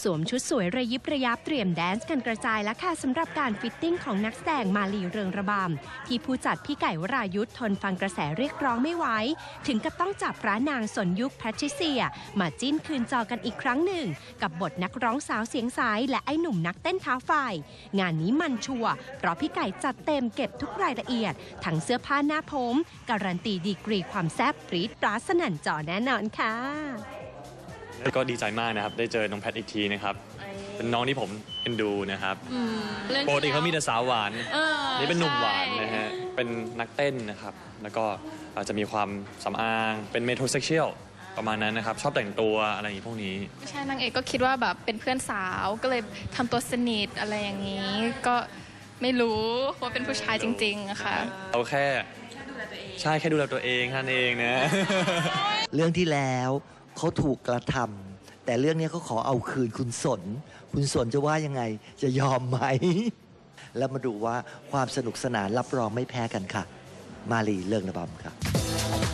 สวมชุดสวยระยิบระยับเตรียมแดนซ์กันกระจายแล้วค่ะสำหรับการฟิตติ้งของนักแสดงมาลีเรืองระบำที่ผู้จัดพี่ไก่วรายุทธ์ทนฟังกระแสเรียกร้องไม่ไหวถึงกับต้องจับพระนางสนยุคแพทริเซีย มาจิ้นคืนจอกันอีกครั้งหนึ่ง กับบทนักร้องสาวเสียงใสและไอ้หนุ่มนักเต้นเท้าไฟงานนี้มันชัวร์เพราะพี่ไก่จัดเต็มเก็บทุกรายละเอียด ทั้งเสื้อผ้าหน้าผม การันตีดีกรีความแซ่บปรี๊ดปราสนั่นจอแน่นอนค่ะ ก็ดีใจมากนะครับ ได้เจอน้องแพทอีกทีนะครับ เป็นน้องที่ผมเอ็นดูนะครับอืมรื่องปกติเขามีแต่สาวหวานเออนี่เป็นหนุ่มหวานใช่นะฮะ เป็นนักเต้นนะครับ แล้วก็อาจจะมีความสำอาง เป็นเมโทรเซ็กชวลประมาณนั้นนะครับ ชอบแต่งตัวอะไรอย่างนี้พวกนี้ ไม่ใช่นางเอกก็คิดว่าแบบเป็นเพื่อนสาวก็เลยทำตัวสนิทอะไรอย่างนี้ ก็ไม่รู้ว่าเป็นผู้ชายจริงๆอะค่ะเราแค่ใช่แค่ดูแลตัวเองแค่นั้นเองนะ เรื่องที่แล้ว เขาถูกกระทำแต่เรื่องนี้เขาขอเอาคืนคุณสน คุณสนจะว่ายังไงจะยอมไหม แล้วมาดูว่าความสนุกสนานรับรองไม่แพ้กันค่ะ มาลีเรื่องระบำค่ะ